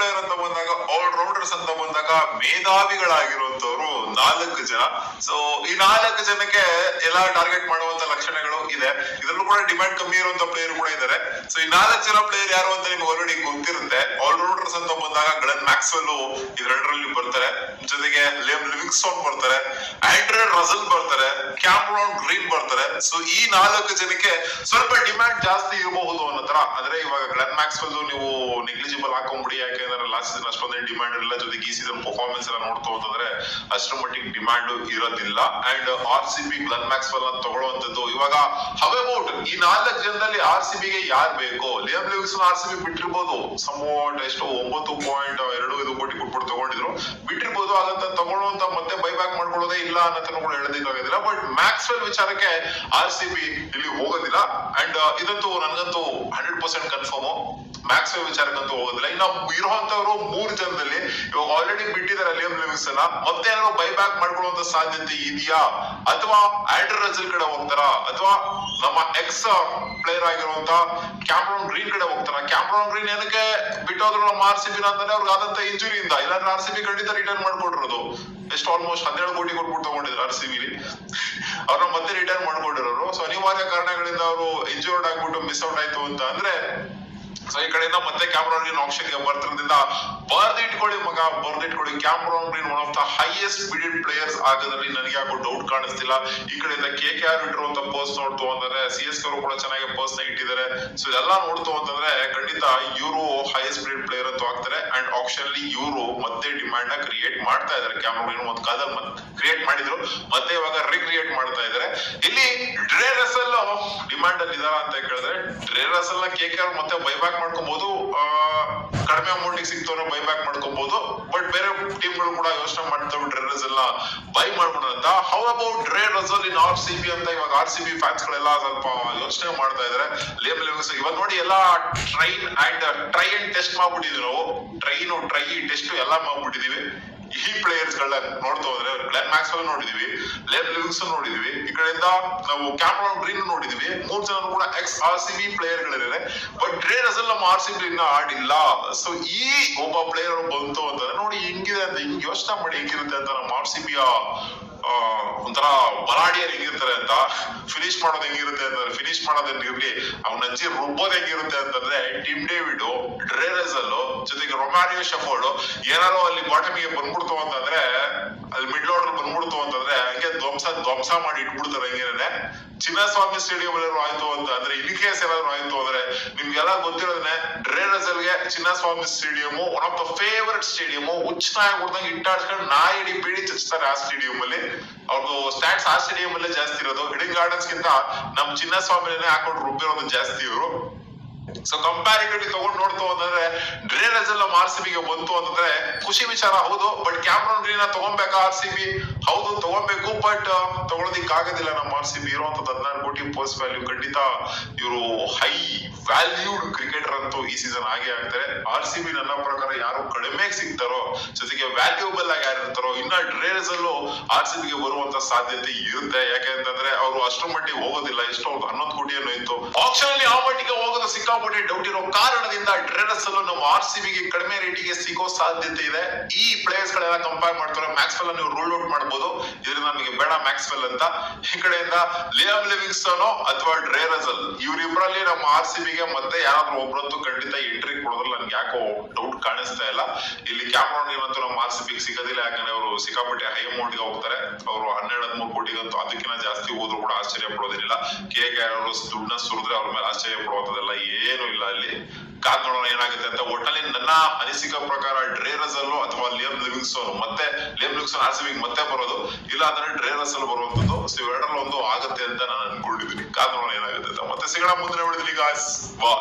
Player ಅಂತ ಬಂದಾಗ all ರೌಂಡರ್ಸ್ ಅಂತ ಬಂದಾಗ ಮೇಧಾವಿಗಳಾಗಿರುವಂತವ್ರು ನಾಲ್ಕು ಜನ. ಸೊ ಈ ನಾಲ್ಕು ಜನಕ್ಕೆ ಎಲ್ಲ ಟಾರ್ಗೆಟ್ ಮಾಡುವಂತ ಲಕ್ಷಣಗಳು ಇದೆ. ಇದರಲ್ಲೂ ಕೂಡ ಡಿಮ್ಯಾಂಡ್ ಕಮ್ಮಿ ಇರುವಂತ ಪ್ಲೇಯರ್ ಕೂಡ ಇದ್ದಾರೆ ಸೊ ಈ ನಾಲ್ಕು ಜನ ಪ್ಲೇಯರ್ ಯಾರು ಅಂತ ನಿಮ್ಗೆ ಆಲ್ರೆಡಿ ಗೊತ್ತಿರುತ್ತೆ. ಆಲ್ ರೌಂಡರ್ಸ್ ಅಂತ ಬಂದಾಗ ಗ್ಲೆನ್ ಮ್ಯಾಕ್ಸ್ವೆಲ್ ಇದ್ರೆರಡರಲ್ಲಿ ಬರ್ತಾರೆ. ಜೊತೆಗೆ ಲೇಮ್ ಲಿವಿಂಗ್ಸ್ಟೋನ್ ಬರ್ತಾರೆ. ಆಂಡ್ರೆಡ್ ರಸಲ್ ಬರ್ತಾರೆ. ಕ್ಯಾಮ್ರಾನ್ ಗ್ರೀನ್ ಬರ್ತಾರೆ. ಸೊ ಈ ನಾಲ್ಕು ಜನಕ್ಕೆ ಸ್ವಲ್ಪ ಡಿಮ್ಯಾಂಡ್ ಜಾಸ್ತಿ ಇರಬಹುದು ಅನ್ನೋ ತರ ಅಂದ್ರೆ ಇವಾಗ ಗ್ಲೆನ್ ಮ್ಯಾಕ್ಸ್ವೆಲ್ ನೀವು ನೆಗ್ಲಿಜಿಬಲ್ ಹಾಕೊಂಡ್ಬಿಡಿ ಯಾಕೆಂದ್ರೆ ಲಾಸ್ಟ್ ಸೀಸನ್ ಅಷ್ಟೊಂದೇ ಡಿಮ್ಯಾಂಡ್ ಇಲ್ಲ ಜೊತೆಗೆ ಈ ಸೀಸನ್ ಪರ್ಫಾರ್ಮೆನ್ಸ್ ಎಲ್ಲ ನೋಡ್ತಾ ಅಂತಂದ್ರೆ ಅಷ್ಟರ ಮಟ್ಟಿಗೆ ಡಿಮ್ಯಾಂಡ್ ಇರೋದಿಲ್ಲ. And R C B Glenn Maxwell ಅನ್ನ ತಗೊಳ್ಳುವಂತದ್ದು ಇವಾಗ ಹವ್ ಅಬೌಟ್ ಈ ನಾಲ್ಕು ಜನದಲ್ಲಿ ಆರ್ ಸಿ ಬಿಗೆ ಯಾರು ಬೇಕು? ಲಿಯಮ್ ಲಿವಿಸ್ ಆರ್ ಸಿ ಬಿ ಬಿಟ್ಟಿರ್ಬೋದು. ಸಮೌಂಟ್ ಎಷ್ಟು, ಒಂಬತ್ತು ಪಾಯಿಂಟ್ ಎರಡು ಐದು ಕೋಟಿ ಕೊಟ್ಬಿಟ್ಟು ತಗೊಂಡಿದ್ರು. ಬಿಟ್ಟಿರ್ಬೋದು, ಹಾಗಂತ ತಗೊಳ್ಳುವಂತ ಮತ್ತೆ ಬೈಬ್ಯಾಕ್ ಮಾಡ್ಕೊಳ್ಳೋದೇ ಇಲ್ಲ ಅನ್ನೋದನ್ನ ಕೂಡ ಹೇಳೋದಿಲ್ಲ ಬಟ್ ಮ್ಯಾಕ್ಸ್ವೆಲ್ ವಿಚಾರಕ್ಕೆ ಆರ್ ಸಿ ಬಿ ಇಲ್ಲಿ ಹೋಗೋದಿಲ್ಲ. ಅಂಡ್ ಇದಂತೂ ನನಗಂತೂ ಹಂಡ್ರೆಡ್ ಪರ್ಸೆಂಟ್ ಕನ್ಫರ್ಮ್ ಮ್ಯಾಕ್ಸ್ವೆಲ್ ವಿಚಾರಕ್ಕಂತೂ ಹೋಗೋದಿಲ್ಲ. ಇನ್ನು ಇರುವಂತವ್ರು ಮೂರು ಜನದಲ್ಲಿ ಇವಾಗ ಆಲ್ರೆಡಿ ಬಿಟ್ಟಿದ್ದಾರೆ ಲಿಯಮ್ ಲಿವಿಂಗ್ಸನ್ ಮತ್ತೆ ಏನಾದ್ರು ಬೈಬ್ಯಾಕ್ ಮಾಡ್ಕೊಳ್ಳುವಂತ ಸಾಧ್ಯತೆ ಇದೆಯಾ? ಅಥವಾ ಆಂಡ್ರೂ ರಜಲ್ ಕಡೆ ಹೋಗ್ತಾರಾ? ಅಥವಾ ನಮ್ಮ ಎಕ್ಸ್ ಪ್ಲೇಯರ್ ಆಗಿರುವಂತ ಕ್ಯಾಮ್ರಾನ್ ಗ್ರೀನ್ ಕಡೆ ಹೋಗ್ತಾರ? ಕ್ಯಾಮ್ರಾನ್ ಗ್ರೀನ್ ಏನಕ್ಕೆ ಬಿಟ್ಟೋದ್ರು ನಮ್ಮ ಆರ್ ಸಿ ಬಿ ಅಂತಂದ್ರೆ ಅವ್ರಿಗೆ ಆದಂತ ಇಂಜುರಿಯಿಂದ ಇಲ್ಲಾಂದ್ರೆ ಆರ್ ಸಿ ಬಿ ಖಂಡಿತ ರಿಟರ್ನ್ ಮಾಡ್ಕೊಡಿರೋದು ಎಷ್ಟು ಆಲ್ಮೋಸ್ಟ್ ಹನ್ನೆರಡು ಕೋಟಿ ಕೊಟ್ಬಿಟ್ಟು ತಗೊಂಡಿದ್ರು ಆರ್ ಸಿ ಬಿ ಅವ್ರನ್ನ ಮತ್ತೆ ರಿಟರ್ನ್ ಮಾಡ್ಕೊಂಡಿರೋರು. ಸೊ ಅನಿವಾರ್ಯ ಕಾರಣಗಳಿಂದ ಅವರು ಇಂಜೂರ್ಡ್ ಆಗ್ಬಿಟ್ಟು ಮಿಸ್ ಔಟ್ ಆಯ್ತು ಅಂತ ಅಂದ್ರೆ ಸೊ ಈ ಕಡೆಯಿಂದ ಮತ್ತೆ ಕ್ಯಾಮ್ರಾ ಆಪ್ಷನ್ಗೆ ಬರ್ತಿರೋದ್ರಿಂದ ಬರ್ದಿಟ್ಕೊಳ್ಳಿ ಮಗ, ಬರ್ದಿಟ್ಕೊಳ್ಳಿ. Cameron Green one of the highest bidded players ಆಗದಲ್ಲಿ ನನಗೆ ಯಾಕೋ ಡೌಟ್ ಕಾಣಿಸ್ತಿಲ್ಲ. ಈ ಕಡೆಯಿಂದ ಕೆ ಕೆ ಆರ್ ಇಟ್ಟಿರುವಂತ ಪೋಸ್ಟ್ ನೋಡ್ತು ಅಂದ್ರೆ ಸಿ ಎಸ್ ಅವರು ಕೂಡ ಚೆನ್ನಾಗಿ ಪೋಸ್ಟ್ನ ಇಟ್ಟಿದ್ದಾರೆ. ಸೊ ಇದೆಲ್ಲ ನೋಡ್ತು ಅಂತಂದ್ರೆ, ಖಂಡಿತ ಇವರು ಹೈಯೆಸ್ಟ್ ಬಿಡಿಡ್ ಪ್ಲೇಯರ್ ಅಂತ ಆಗ್ತಾರೆ. ಅಂಡ್ ಆಪ್ಷನ್ ಅಲ್ಲಿ ಇವರು ಮತ್ತೆ ಡಿಮ್ಯಾಂಡ್ನ ಕ್ರಿಯೇಟ್ ಮಾಡ್ತಾ ಇದ್ದಾರೆ. ಕ್ಯಾಮ್ರಾನ್ ಗ್ರೀನ್ ಒಂದು ಕಾಲದಲ್ಲಿ ಕ್ರಿಯೇಟ್ ಮಾಡಿದ್ರು. ಮತ್ತೆ ಇವಾಗ ರೀಕ್ರಿಯೇಟ್ ಮಾಡ್ತಾ ಇದ್ದಾರೆ. ಇಲ್ಲಿ ಡ್ರೇ ರಸಲ್ ಡಿಮ್ಯಾಂಡ್ ಅಲ್ಲಿ ಇದಾರ ಅಂತ ಕೇಳಿದ್ರೆ Dre Russell K K R ಮತ್ತೆ ಬೈಬ್ಯಾಕ್ ಮಾಡ್ಕೊಬಹುದು ಕಡಿಮೆ ಅಮೌಂಟ್ ಬೈ ಬ್ಯಾಕ್ ಮಾಡ್ಕೋಬಹುದು ಬಟ್ ಬೇರೆ ಟೀಮ್ಗಳು ಕೂಡ ಯೋಚನೆ ಮಾಡ್ತಾ ಡ್ರೇ ಎಲ್ಲ ಬೈ ಮಾಡ್ಬೋದು ಅಂತ how about Dre Russell in R C B ಅಂತ ಇವಾಗ ಆರ್ ಸಿ ಬಿ ಫ್ಯಾನ್ಸ್ ಗಳೆಲ್ಲ ಸ್ವಲ್ಪ ಯೋಚನೆ ಮಾಡ್ತಾ ಇದಾರೆ. ಲೇಮ್ ಲೆವೆಲ್ಸ್ ಇವಾಗ ನೋಡಿ ಎಲ್ಲ train and try and test ಮಾಡ್ಬಿಟ್ಟಿದ್ವಿ ನಾವು ಟ್ರೈನು ಟ್ರೈ ಟೆಸ್ಟ್ ಎಲ್ಲ ಮಾಡ್ಬಿಟ್ಟಿದೀವಿ. ಈ ಪ್ಲೇಯರ್ಸ್ ಗಳನ್ನ ನೋಡ್ತಾ ಹೋದ್ರೆ ಗ್ಲೆನ್ ಮ್ಯಾಕ್ಸ್ವೆಲ್ ನೋಡಿದೀವಿ ಲೇಬ್ ಲಿವಿಂಗ್ಸ್ ನೋಡಿದೀವಿ, ಈ ಕಡೆಯಿಂದ ನಾವು ಕ್ಯಾಮ್ರಾನ್ ಗ್ರೀನ್ ನೋಡಿದೀವಿ. ಮೂರ್ ಜನ ಕೂಡ ex R C B player ಗಳಿದ್ದಾರೆ but Dre Russell ನಮ್ಮ ಆರ್ ಸಿ ಬಿ ಇನ್ನ ಆಡಿಲ್ಲ. ಸೊ ಈ ಒಬ್ಬ ಪ್ಲೇಯರ್ ಬಂತು ಅಂತಂದ್ರೆ ನೋಡಿ ಹೆಂಗಿದೆ ಅಂತ, ಹಿಂಗ್ ಯೋಚನೆ ಮಾಡಿ ಹೆಂಗಿರುತ್ತೆ ಅಂತ ನಮ್ಮ ಆರ್ ಸಿ ಬಿಯ ಒಂಥರ ಬಲಾಡಿಯರ್ ಹೆಂಗಿರ್ತಾರೆ ಅಂತ ಫಿನಿಶ್ ಮಾಡೋದು ಹೆಂಗಿರುತ್ತೆ ಅಂತಂದ್ರೆ ಫಿನಿಶ್ ಮಾಡೋದು ಇರ್ಲಿ, ಅವ್ನ ಅಜ್ಜಿ ರುಬ್ಬೋದ್ ಹೆಂಗಿರುತ್ತೆ ಅಂತಂದ್ರೆ ಟಿಮ್ ಡೇವಿಡ್ ಡ್ರೇರಸಲ್ ಜೊತೆಗೆ ರೊಮ್ಯಾನಿಯೋ ಶಫೋರ್ಡ್ ಏನಾರು ಅಲ್ಲಿ ಬಾಟಮಿಗೆ ಬಂದ್ಬಿಡ್ತು ಅಂತಂದ್ರೆ, ಅಲ್ಲಿ ಮಿಡ್ಲ್ ಆರ್ಡರ್ ಬಂದ್ಬಿಡ್ತು ಅಂತಂದ್ರೆ, ಹಂಗೆ ಧ್ವಂಸ ಧ್ವಂಸ ಮಾಡಿ ಇಟ್ಬಿಡ್ತಾರೆ ಹಂಗೇನೆ ಚಿನ್ನಸ್ವಾಮಿ ಸ್ಟೇಡಿಯಂ ಏನಾದ್ರು ಆಯ್ತು ಅಂತ ಅಂದ್ರೆ ಇನ್ ಕೇಸ್ ಏನಾದ್ರು ಆಯ್ತು ಅಂದ್ರೆ, ನಿಮ್ಗೆಲ್ಲ ಗೊತ್ತಿರೋದನ್ನೇ ಡ್ರೇ ಗೆ Chinnaswamy stadium one of the favourite stadium ನಾಯಿ ಕೊಡ್ದಂಗೆ ಇಟ್ಟಾಡ್ಸ್ಕೊಂಡು ನಾಯಿ ಇಡೀ ಚಚ್ತಾರೆ ಆ ಸ್ಟೇಡಿಯಂ ಅಲ್ಲಿ ಅವ್ರದ್ದು ಸ್ಟ್ಯಾಟ್ಸ್ ಆ ಸ್ಟೇಡಿಯಂ ಅಲ್ಲೇ ಜಾಸ್ತಿ ಇರೋದು. ಹಿಡಿಂಗ್ ಗಾರ್ಡನ್ಸ್ ಗಿಂತ ನಮ್ ಚಿನ್ನಸ್ವಾಮಿನೇ ಹಾಕೊಂಡು ರುಬ್ಬಿರೋದು ಜಾಸ್ತಿ ಇವರು. ಸೊ ಕಂಪ್ಯಾರಿಟಿವ್ಲಿ ತಗೊಂಡ್ ನೋಡ್ತು ಅಂತಂದ್ರೆ ಡ್ರೇನೇಜ್ ಎಲ್ಲ ಆರ್ ಸಿ ಬಿಗೆ ಬಂತು ಅಂತಂದ್ರೆ ಖುಷಿ ವಿಚಾರ, ಹೌದು. ಬಟ್ ಕ್ಯಾಮ್ರಾನ್ ಗ್ರೀನ್ ತಗೊಬೇಕಾ ಆರ್ ಸಿ ಬಿ ಹೌದು, ತಗೋಬೇಕು. ಬಟ್ ತಗೊಳೋದಿಕ್ ಆಗೋದಿಲ್ಲ ನಮ್ಮ ಆರ್ ಸಿ ಬಿ ಹದಿನಾರು ಕೋಟಿ ಪೋಸ್ಟ್ ವ್ಯಾಲ್ಯೂ ಖಂಡಿತ ಇವರು ಹೈ ವ್ಯಾಲ್ಯೂಡ್ ಕ್ರಿಕೆಟರ್ ಅಂತೂ ಈ ಸೀಸನ್ ಆಗೇ ಆಗ್ತಾರೆ. ಆರ್ ಸಿ ಬಿ ನನ್ನ ಪ್ರಕಾರ ಯಾರು ಕಡಿಮೆ ಸಿಗ್ತಾರೋ, ಜೊತೆಗೆ ವ್ಯಾಲ್ಯೂಬಲ್ ಆಗಿ ಯಾರು ಇರ್ತಾರೋ ಇನ್ನ ಡ್ರೇನೇಜ್ ಅಲ್ಲೂ ಆರ್ ಸಿ ಬಿಗೆ ಬರುವಂತ ಸಾಧ್ಯತೆ ಇರುತ್ತೆ. ಯಾಕೆಂತಂದ್ರೆ ಅಷ್ಟರ ಮಟ್ಟಿಗೆ ಹೋಗೋದಿಲ್ಲ ಎಷ್ಟು ಹನ್ನೊಂದು ಕೋಟಿ ಇತ್ತು. ಆಪ್ಷನ್ ಅಲ್ಲಿ ಆ ಮಟ್ಟಿಗೆ ಹೋಗೋದು ಸಿಕ್ಕಾಪಟ್ಟೆ ಡೌಟ್ ಇರೋ ಕಾರಣದಿಂದ ಡ್ರೆರಸ್ ಅಲ್ಲೂ ನಮ್ಮ ಆರ್ ಸಿ ಬಿಗೆ ಕಡಿಮೆ ರೇಟಿಗೆ ಸಿಗೋ ಸಾಧ್ಯತೆ ಇದೆ. ಈ ಪ್ಲೇಯರ್ಸ್ ಗಳೆಲ್ಲ ಕಂಪೇರ್ ಮಾಡ್ತಾರೆ. ಮ್ಯಾಕ್ಸ್ವೆಲ್ ನೀವು ರೂಲ್ ಔಟ್ ಮಾಡಬಹುದು ಇದ್ರಿಂದ ನಮಗೆ ಬೇಡ ಮ್ಯಾಕ್ಸ್ವೆಲ್ ಅಂತ. ಈ ಕಡೆಯಿಂದ ಲಿಯಮ್ ಲಿವಿಂಗ್ಸ್ಟನ್ ಅಥವಾ ಡ್ರೇರಸಲ್ ಇವರಿಬ್ಬರಲ್ಲಿ ನಮ್ಮ ಆರ್ ಸಿ ಬಿಗೆ ಮತ್ತೆ ಯಾರಾದ್ರೂ ಒಬ್ರಂತೂ ಖಂಡಿತ ಎಂಟ್ರಿ ಕೊಡೋದ್ರಲ್ಲಿ ನನ್ಗೆ ಯಾಕೋ ಡೌಟ್ ಕಾಣಿಸ್ತಾ ಇಲ್ಲ. ಇಲ್ಲಿ ಕ್ಯಾಮ್ರಾನ್ ಇವತ್ತು ನಮ್ಮ ಆರ್ ಸಿ ಬಿಗೆ ಸಿಗೋದಿಲ್ಲ. ಯಾಕಂದ್ರೆ ಅವರು ಸಿಕ್ಕಾಪಟ್ಟೆ ಹೈ ಅಮೌಂಟ್ಗೆ ಹೋಗ್ತಾರೆ. ಅವರು ಹನ್ನೆರಡು ಹದಿಮೂರು ಕೋಟಿಗಂತೂ ಅದಕ್ಕಿಂತ ಜಾಸ್ತಿ ಹೋದ್ರು ಕೂಡ ಆಶ್ಚರ್ಯ ಪಡೋದಿಲ್ಲ ಕೆ ಕೆ ಅವರು ದುಡ್ಡನ್ನ ಸುರಿದ್ರೆ ಅವ್ರ ಮೇಲೆ ಆಶ್ಚರ್ಯ ಪಡುವಂತದೆಲ್ಲ ಏನು ಇಲ್ಲ ಅಲ್ಲಿ. ಕಾದ್ ಏನಾಗುತ್ತೆ ಅಂತ ಒಟ್ಟಲ್ಲಿ ನನ್ನ ಅನಿಸಿಕೆ ಪ್ರಕಾರ ಡ್ರೇರಸ್ ಅಲ್ಲೂ ಅಥವಾ ಲಿಯಮ್ ಲಿವಿಂಗ್ಸ್ಟೋನ್ ಮತ್ತೆ ಲಿಯಮ್ ಲಿವಿಂಗ್ಸ್ಟೋನ್ ಆರ್ ಮತ್ತೆ ಬರೋದು, ಇಲ್ಲ ಅಂದ್ರೆ ಡ್ರೇರಸ್ ಅಲ್ಲಿ ಬರುವಂತದ್ದು ಸೊ ಇವೆರಡರಲ್ಲಿ ಒಂದು ಆಗುತ್ತೆ ಅಂತ ನಾನು ಅನ್ಕೊಂಡಿದ್ದೀನಿ. ಕಾದ್ ಏನಾಗುತ್ತೆ ಅಂತ. ಮತ್ತೆ ಸಿಗೋಣ ಮುಂದಿನ ವಿಡಿಯೋದಲ್ಲಿ ಗಾಯ್ಸ್ ಬಾ